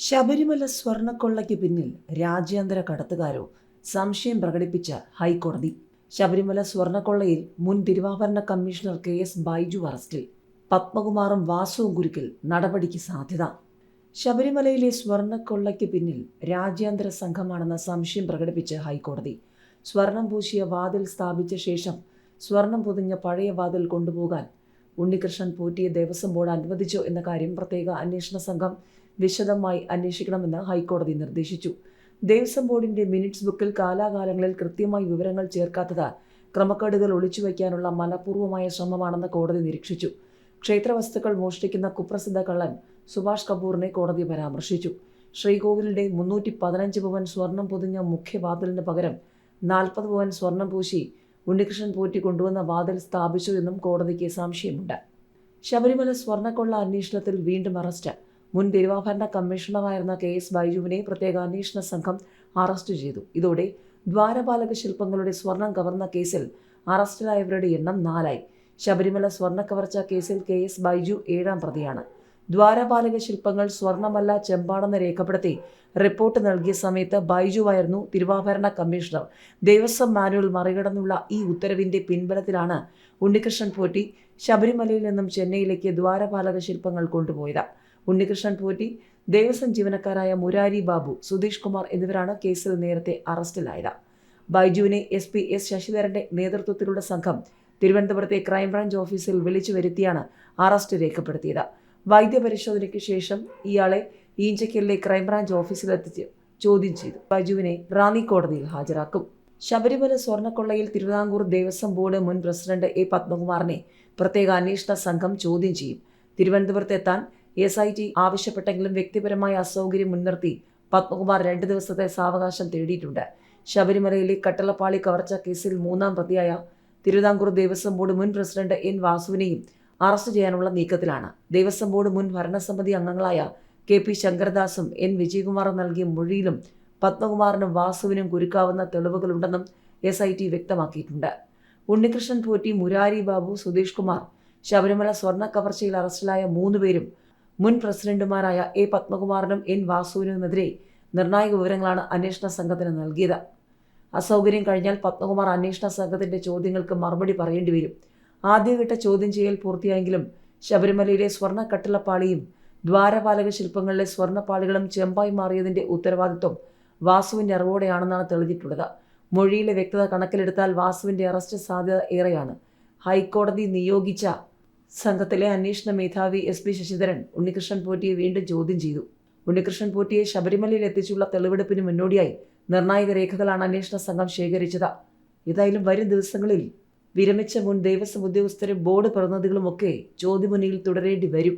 ശബരിമല സ്വർണക്കൊള്ളയ്ക്ക് പിന്നിൽ രാജ്യാന്തര കടത്തുകാരോ? സംശയം പ്രകടിപ്പിച്ച ഹൈക്കോടതി. ശബരിമല സ്വർണക്കൊള്ളയിൽ മുൻ തിരുവാഭരണ കമ്മീഷണർ കെ എസ് ബൈജു അറസ്റ്റിൽ പത്മകുമാറും വാസുവും കുരുക്കിൽ നടപടിക്ക് സാധ്യത. ശബരിമലയിലെ സ്വർണക്കൊള്ളയ്ക്ക് പിന്നിൽ രാജ്യാന്തര സംഘമാണെന്ന സംശയം പ്രകടിപ്പിച്ച് ഹൈക്കോടതി. സ്വർണം പൂശിയ വാതിൽ സ്ഥാപിച്ച ശേഷം സ്വർണം പൊതിഞ്ഞ പഴയ വാതിൽ കൊണ്ടുപോകാൻ ഉണ്ണികൃഷ്ണൻ പോറ്റിയെ ദേവസ്വം ബോർഡ് അനുവദിച്ചോ എന്ന കാര്യം പ്രത്യേക അന്വേഷണ സംഘം വിശദമായി അന്വേഷിക്കണമെന്ന് ഹൈക്കോടതി നിർദ്ദേശിച്ചു. ദേവസ്വം ബോർഡിന്റെ മിനിറ്റ്സ് ബുക്കിൽ കാലാകാലങ്ങളിൽ കൃത്യമായി വിവരങ്ങൾ ചേർക്കാത്തത് ക്രമക്കേടുകൾ ഒളിച്ചുവയ്ക്കാനുള്ള മനഃപൂർവമായ ശ്രമമാണെന്ന് കോടതി നിരീക്ഷിച്ചു. ക്ഷേത്രവസ്തുക്കൾ മോഷ്ടിക്കുന്ന കുപ്രസിദ്ധ കള്ളൻ സുഭാഷ് കപൂറിനെ കോടതി പരാമർശിച്ചു. ശ്രീകോവിലിന്റെ മുന്നൂറ്റി പതിനഞ്ച് പവൻ സ്വർണം പൊതിഞ്ഞ മുഖ്യവാതിലിന് പകരം നാൽപ്പത് പവൻ സ്വർണം പൂശി ഉണ്ണികൃഷ്ണൻ പോറ്റി കൊണ്ടുവന്ന വാതിൽ സ്ഥാപിച്ചു എന്നും കോടതിക്ക് സംശയമുണ്ട്. ശബരിമല സ്വർണക്കൊള്ള അന്വേഷണത്തിൽ വീണ്ടും അറസ്റ്റ്. മുൻ തിരുവാഭരണ കമ്മീഷണറായിരുന്ന കെ എസ് ബൈജുവിനെ പ്രത്യേക അന്വേഷണ സംഘം അറസ്റ്റ് ചെയ്തു. ഇതോടെ ദ്വാരപാലക ശില്പങ്ങളുടെ സ്വർണം കവർന്ന കേസിൽ അറസ്റ്റിലായവരുടെ എണ്ണം നാലായി. ശബരിമല സ്വർണ കവർച്ച കേസിൽ കെ എസ് ബൈജു ഏഴാം പ്രതിയാണ്. ദ്വാരപാലക ശില്പങ്ങൾ സ്വർണമല്ല ചെമ്പാണെന്ന് രേഖപ്പെടുത്തി റിപ്പോർട്ട് നൽകിയ സമയത്ത് ബൈജുവായിരുന്നു തിരുവാഭരണ കമ്മീഷണർ. ദേവസ്വം മാനുവൽ മറികടന്നുള്ള ഈ ഉത്തരവിന്റെ പിൻബലത്തിലാണ് ഉണ്ണികൃഷ്ണൻ പോറ്റി ശബരിമലയിൽ നിന്നും ചെന്നൈയിലേക്ക് ദ്വാരപാലക ശില്പങ്ങൾ കൊണ്ടുപോയത്. ഉണ്ണികൃഷ്ണൻ പോറ്റി ദേവസ്വം ജീവനക്കാരായ മുരാരി ബാബു സുധീഷ് കുമാർ എന്നിവരാണ് കേസിൽ നേരത്തെ അറസ്റ്റിലായത്. ബൈജുവിനെ എസ് പി എസ് ശശിധരന്റെ നേതൃത്വത്തിലുള്ള സംഘം തിരുവനന്തപുരത്തെ ക്രൈംബ്രാഞ്ച് ഓഫീസിൽ വിളിച്ചു വരുത്തിയാണ് അറസ്റ്റ് രേഖപ്പെടുത്തിയത്. വൈദ്യപരിശോധനയ്ക്ക് ശേഷം ഇയാളെ ഈഞ്ചക്കലിലെ ക്രൈംബ്രാഞ്ച് ഓഫീസിലെത്തിച്ച് ചോദ്യം ചെയ്തു. ബൈജുവിനെ റാന്നി കോടതിയിൽ ഹാജരാക്കും. ശബരിമല സ്വർണക്കൊള്ളയിൽ തിരുവിതാംകൂർ ദേവസ്വം ബോർഡ് മുൻ പ്രസിഡന്റ് എ പത്മകുമാറിനെ പ്രത്യേക അന്വേഷണ സംഘം ചോദ്യം ചെയ്യും. തിരുവനന്തപുരത്ത് എത്താൻ എസ് ഐ ടി ആവശ്യപ്പെട്ടെങ്കിലും വ്യക്തിപരമായ അസൗകര്യം മുൻനിർത്തി പത്മകുമാർ രണ്ട് ദിവസത്തെ സാവകാശം തേടിയിട്ടുണ്ട്. ശബരിമലയിലെ കട്ടളപ്പാളി കവർച്ച കേസിൽ മൂന്നാം പ്രതിയായ തിരുവിതാംകൂർ ദേവസ്വം ബോർഡ് മുൻ പ്രസിഡന്റ് എൻ വാസുവിനെയും അറസ്റ്റ് ചെയ്യാനുള്ള നീക്കത്തിലാണ്. ദേവസ്വം ബോർഡ് മുൻ ഭരണസമിതി അംഗങ്ങളായ കെ പി ശങ്കരദാസും എൻ വിജയകുമാറും നൽകിയ മൊഴിയിലും പത്മകുമാറിനും വാസുവിനും കുരുക്കാവുന്ന തെളിവുകളുണ്ടെന്നും എസ് ഐ ടി വ്യക്തമാക്കിയിട്ടുണ്ട്. ഉണ്ണികൃഷ്ണൻ പോറ്റി മുരാരി ബാബു സുധീഷ് കുമാർ ശബരിമല സ്വർണ കവർച്ചയിൽ അറസ്റ്റിലായ മൂന്നുപേരും മുൻ പ്രസിഡന്റുമാരായ എ പത്മകുമാറിനും എൻ വാസുവിനുമെതിരെ നിർണായക വിവരങ്ങളാണ് അന്വേഷണ സംഘത്തിന് നൽകിയത്. അസൗകര്യം കഴിഞ്ഞാൽ പത്മകുമാർ അന്വേഷണ സംഘത്തിന്റെ ചോദ്യങ്ങൾക്ക് മറുപടി പറയേണ്ടി വരും. ആദ്യഘട്ട ചോദ്യം ചെയ്യൽ പൂർത്തിയായെങ്കിലും ശബരിമലയിലെ സ്വർണ കട്ടിളപ്പാളിയും ദ്വാരപാലക ശില്പങ്ങളിലെ സ്വർണപ്പാളികളും ചെമ്പായി മാറിയതിന്റെ ഉത്തരവാദിത്വം വാസുവിന്റെ അറിവോടെയാണെന്നാണ് തെളിഞ്ഞിട്ടുള്ളത്. മൊഴിയിലെ വ്യക്തത കണക്കിലെടുത്താൽ വാസുവിന്റെ അറസ്റ്റ് സാധ്യത ഏറെയാണ്. ഹൈക്കോടതി നിയോഗിച്ച സംഘത്തിലെ അന്വേഷണ മേധാവി എസ് പി ശശിധരൻ ഉണ്ണികൃഷ്ണൻ പോറ്റിയെ വീണ്ടും ചോദ്യം ചെയ്തു. ഉണ്ണികൃഷ്ണൻ പോറ്റിയെ ശബരിമലയിൽ എത്തിച്ചുള്ള തെളിവെടുപ്പിന് മുന്നോടിയായി നിർണായക രേഖകളാണ് അന്വേഷണ സംഘം ശേഖരിച്ചത്. ഏതായാലും വരും ദിവസങ്ങളിൽ വിരമിച്ച മുൻ ദേവസ്വം ഉദ്യോഗസ്ഥരും ബോർഡ് പ്രതിനിധികളുമൊക്കെ ചോദ്യമുന്നിൽ തുടരേണ്ടി വരും.